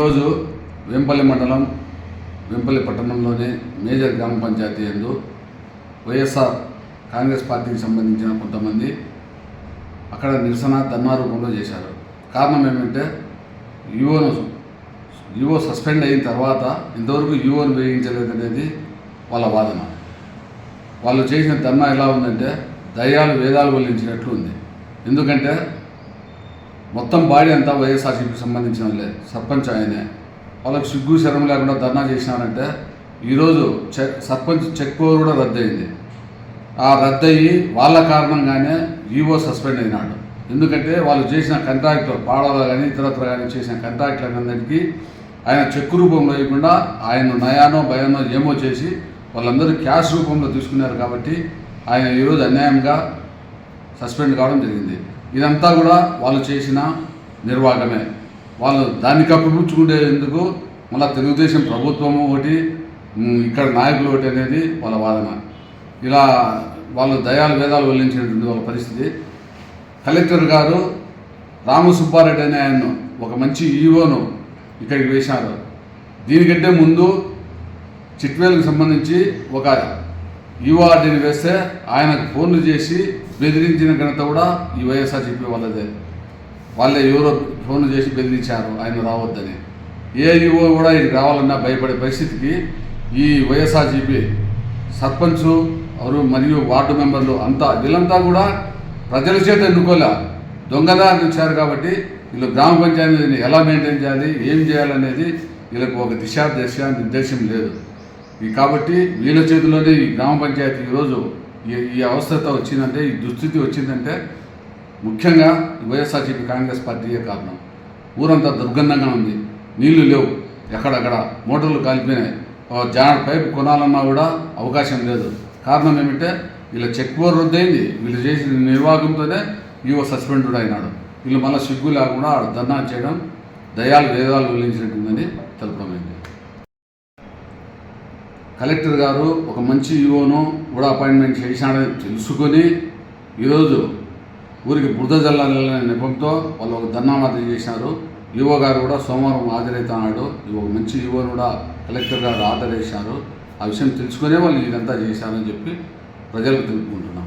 ఈరోజు వెంపల్లి మండలం వెంపల్లి పట్టణంలోని మేజర్ గ్రామ పంచాయతీ ఎందు వైఎస్ఆర్ కాంగ్రెస్ పార్టీకి సంబంధించిన కొంతమంది అక్కడ నిరసన ధర్నా రూపంలో చేశారు. కారణం ఏమంటే ఈవోను ఈవో సస్పెండ్ అయిన తర్వాత ఇంతవరకు ఈవోను వేయించలేదు అనేది వాళ్ళ వాదన. వాళ్ళు చేసిన ధర్నా ఎలా ఉందంటే దయ్యాలు వేదాలు వల్లించినట్లు ఉంది. ఎందుకంటే మొత్తం బాడీ అంతా వైఎస్ఆర్సీపీకి సంబంధించిన వాళ్ళే సర్పంచ్ ఆయనే. వాళ్ళకి సిగ్గు శరం లేకుండా ధర్నా చేసినారంటే ఈరోజు చెక్ సర్పంచ్ చెక్ పవర్ కూడా రద్దయింది. ఆ రద్దయి వాళ్ళ కారణంగానే ఈవో సస్పెండ్ అయినాడు. ఎందుకంటే వాళ్ళు చేసిన కాంట్రాక్ట్ పాడవలో కానీ ఇతరత్ర కానీ చేసిన కాంట్రాక్ట్లన్నింటికీ ఆయన చెక్ రూపంలో ఇవ్వకుండా ఆయన నయానో భయానో ఏమో చేసి వాళ్ళందరూ క్యాష్ రూపంలో తీసుకున్నారు కాబట్టి ఆయన ఈరోజు అన్యాయంగా సస్పెండ్ కావడం జరిగింది. ఇదంతా కూడా వాళ్ళు చేసిన నిర్వాహకమే. వాళ్ళు దాన్ని కప్పిపుచ్చుకునేందుకు మళ్ళీ తెలుగుదేశం ప్రభుత్వం ఒకటి ఇక్కడ నాయకులు ఒకటి అనేది వాళ్ళ వాదన. ఇలా వాళ్ళు దయాలు వేదాలు వెల్లించినటువంటి వాళ్ళ పరిస్థితి. కలెక్టర్ గారు రామసుబ్బారెడ్డి అనే ఆయన్ను ఒక మంచి ఈవోను ఇక్కడికి వేశారు. దీనికంటే ముందు చిట్వేలకు సంబంధించి ఒక ఈవార్డీని వేస్తే ఆయనకు ఫోన్లు చేసి బెదిరించిన ఘనత కూడా ఈ వైఎస్ఆర్సీపీ వాళ్ళదే. వాళ్ళే ఎవరో ఫోన్లు చేసి బెదిరించారు ఆయన రావద్దని. ఏ కూడా ఇది రావాలన్నా భయపడే పరిస్థితికి ఈ వైఎస్ఆర్సీపీ సర్పంచ్ అవరు మరియు వార్డు మెంబర్లు అంతా వీళ్ళంతా కూడా ప్రజల చేత ఎన్నుకోలే. దొంగదారిని వచ్చారు కాబట్టి వీళ్ళు గ్రామ పంచాయతీని ఎలా మెయింటైన్ చేయాలి ఏం చేయాలనేది వీళ్ళకు ఒక దిశా దశ నిర్దేశం లేదు. కాబట్టి వీళ్ళ చేతిలోనే ఈ గ్రామ పంచాయతీ ఈరోజు ఈ ఈ అవస్థత వచ్చిందంటే ఈ దుస్థితి వచ్చిందంటే ముఖ్యంగా వైఎస్ఆర్సీపీ కాంగ్రెస్ పార్టీయే కారణం. ఊరంతా దుర్గంధంగా ఉంది. నీళ్ళు లేవు. ఎక్కడక్కడ మోటార్లు కాలిపోయినాయి. జాన పైపు కొనాలన్నా కూడా అవకాశం లేదు. కారణం ఏమిటంటే వీళ్ళ చెక్ బోర్ రద్దయింది. వీళ్ళు చేసిన నిర్వాహకంతోనే ఈవో సస్పెండెడ్ అయినాడు. వీళ్ళు మళ్ళీ సిగ్గు లేకుండా ఆడ ధర్నా చేయడం దయాలు వేదాలు వెల్లించినట్టుందని తెలపడమైంది. కలెక్టర్ గారు ఒక మంచి యువను కూడా అపాయింట్మెంట్ చేశాడని తెలుసుకొని ఈరోజు ఊరికి బురద జల్లాలనే నెపంతో వాళ్ళు ఒక ధర్నామాత చేశారు. యువ గారు కూడా సోమవారం హాజరవుతున్నాడు ఈ ఒక మంచి యువను కూడా కలెక్టర్ గారు ఆర్డర్ చేశారు ఆ విషయం తెలుసుకునే వాళ్ళు ఇదంతా చేశారని చెప్పి ప్రజలకు తెలుపుకుంటున్నారు